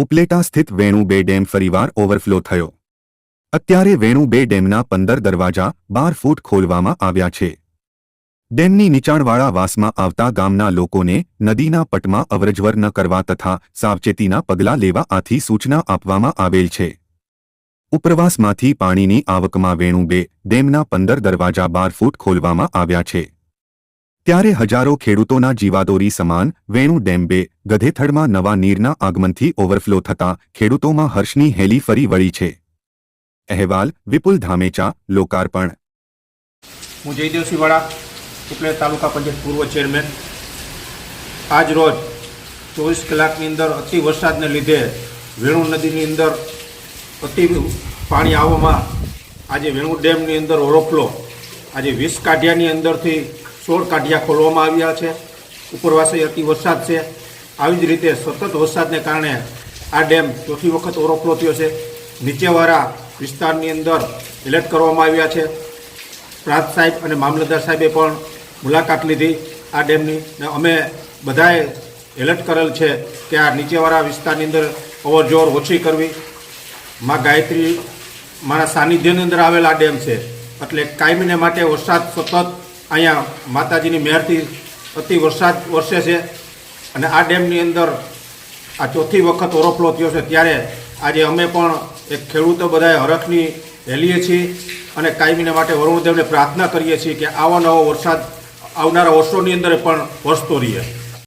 ઉપલેટા સ્થિત વેણુ બે ડેમ ફરીવાર ઓવરફ્લો થયો. અત્યારે વેણુ બે ડેમના પંદર દરવાજા બાર ફૂટ ખોલવામાં આવ્યા છે. ડેમની નીચાણવાળા વાસમાં આવતા ગામના લોકોને નદીના પટમાં અવરજવર ન કરવા તથા સાવચેતીના પગલાં લેવા આથી સૂચના આપવામાં આવેલ છે. ઉપરવાસમાંથી પાણીની આવકમાં વેણુ બે ડેમના પંદર દરવાજા બાર ફૂટ ખોલવામાં આવ્યા છે. ત્યારે હજારો ખેડૂતોના જીવાદોરી સમાન વેણુ ડેમ બે ગધેથડમાં નવા નીરના આગમનથી ઓવરફ્લો થતાં ખેડૂતોમાં હર્ષની હેલી ફરી વળી છે. અહેવાલ, વિપુલ ધામેચા, લોકાર્પણ. હું જયદેવ વાળા ઉપલેટ તાલુકા પંચાયત પૂર્વ ચેરમેન. આજ રોજ ચોવીસ કલાકની અંદર અતિ વરસાદને લીધે વેણુ નદીની અંદર અતિ પાણી આવવામાં આજે વેણુ ડેમની અંદર ઓવરફ્લો આજે વીસ કાઢિયાની અંદરથી સોળ કાઢિયા ખોલવામાં આવ્યા છે. ઉપરવાસે અતિ વરસાદ છે. આવી જ રીતે સતત વરસાદને કારણે આ ડેમ ચોથી વખત ઓવરફ્લો થયો છે. નીચેવાળા વિસ્તારની અંદર એલર્ટ કરવામાં આવ્યા છે. પ્રાંત સાહેબ અને મામલતદાર સાહેબે પણ મુલાકાત લીધી આ ડેમની ને અમે બધાએ એલર્ટ કરેલ છે કે આ નીચેવાળા વિસ્તારની અંદર અવરજવર ઓછી કરવી. માં ગાયત્રી, મારા સાનિધ્યની અંદર આવેલા ડેમ છે. એટલે કાયમીને માટે વરસાદ સતત અહીંયા માતાજીની મહેરથી અતિ વરસાદ વરસે છે અને આ ડેમની અંદર આ ચોથી વખત ઓવરફ્લો થયો છે. ત્યારે આજે અમે પણ એક ખેડૂતો બધાએ હરખની હેલીએ છીએ અને કાયમીને માટે વરુણદેવને પ્રાર્થના કરીએ છીએ કે આવો નવો વરસાદ આવનારા વર્ષોની અંદર પણ વરસતો રહીએ